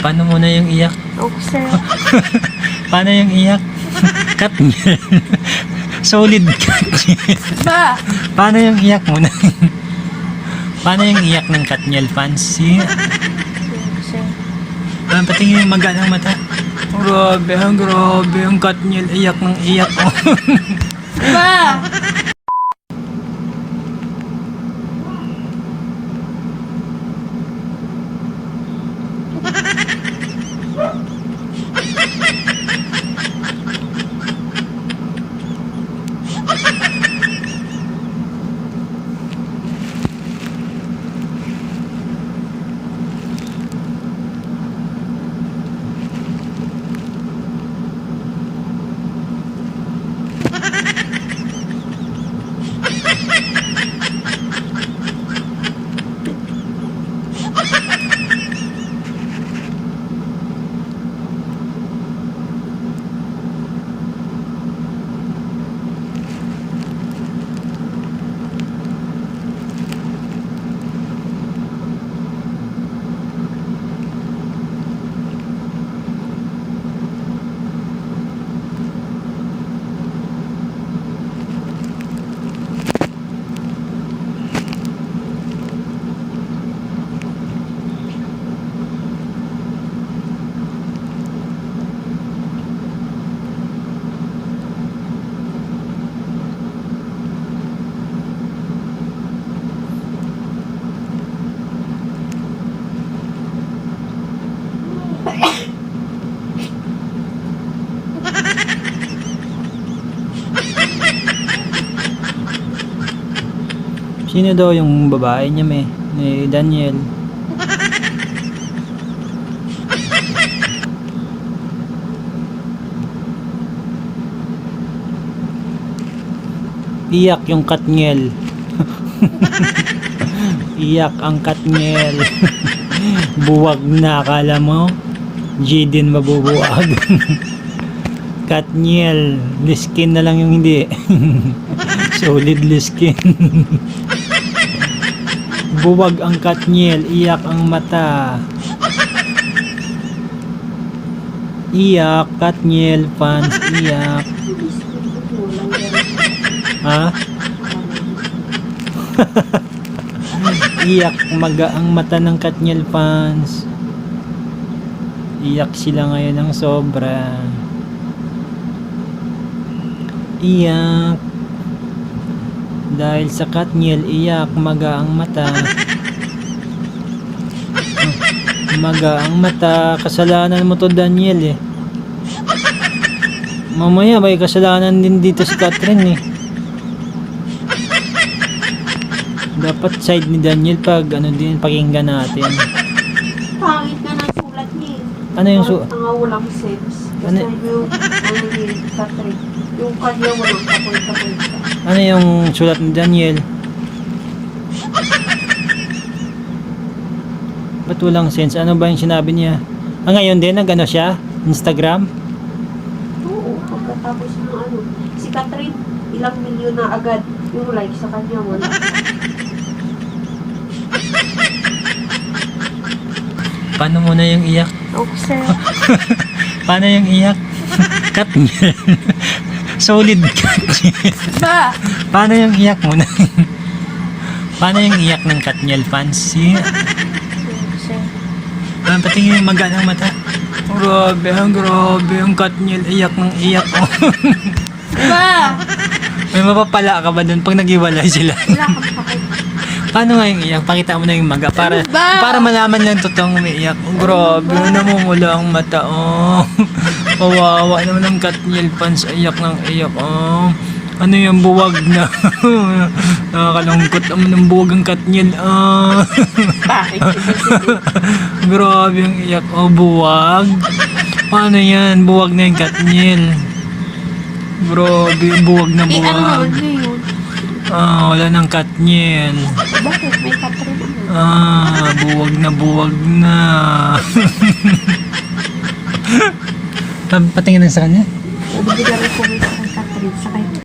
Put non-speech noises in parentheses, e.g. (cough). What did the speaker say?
Paano muna yung iyak? Okay, sir. (laughs) Paano yung iyak? Cut. (laughs) Solid cut. Ba? Paano yung iyak muna? Paano yung iyak ng Katniel Sir. ah, patingin yung maga ng mata. Grabe, ang grabe yung Katniel. Iyak ng iyak. Ba? Sino daw yung babae niya, may? Ni Daniel. Iyak yung Katniel. (laughs) Iyak ang Katniel. (laughs) Buwag na, akala mo? Din mabubuwag. (laughs) Katniel, liskin na lang yung hindi. Solid liskin. Buwag ang Katniel, iyak ang mata. Iyak, Katniel fans, iyak. Ha? (laughs) iyak maga ang mata ng Katniel fans. Iyak sila ngayon ng sobra. Iyak. Dahil sa Katniel, iyak maga ang mata. Maga ang mata. Kasalanan mo to Daniel eh. Mamaya may kasalanan din dito si Catherine eh. Dapat side ni Daniel pag ano din pakinggan natin. Pangit na ng sulat niya. Ano yung su- Ang walang sense. Ano- Kasi yung, ano Catherine, yung kanya walang kapoy-kapoy ka. Ano yung sulat ni Daniel? Ba't walang sense? Ano ba yung sinabi niya? Ah, ngayon din, nag-ano siya? Instagram? Oo, pagkatapos ng ano. Si Catherine, ilang milyon na agad yung like sa kanya, wala. Paano muna yung iyak? Okay, sir. (laughs) Paano yung iyak? (laughs) cut. (laughs) Solid cut niya. Ba? Paano yung iyak muna? Paano yung iyak ng Katniel fans? Si, Sir. ah, patingin yung maga ng mata. Grabe, ang grabe yung Katniel. Iyak ng iyak. Oh. Ba? May mapapala ka ba dun pag naghiwalay sila? Wala kang pakit. Paano nga yung iyak? Pakita mo na yung maga para Ano ba? para malaman lang totoong umiiyak. Oh, grabe, namumula ang mata. Oh. (laughs) Kawawa naman ang Katniel fans. Iyak ng iyak. Oh. Ano yung buwag na? (laughs) Nakakalungkot naman ng buwag ang Katniel. Bakit? (laughs) grabe yung iyak. Oh, buwag. Paano yan? Buwag na yung Katniel. Grabe, buwag na Eh, ano buwag. yun? Ah, wala ng Katniel. Bakit? May naman. Ah, buwag na buwag na. (laughs) Patingin lang sa kanya. Catherine sa kanya.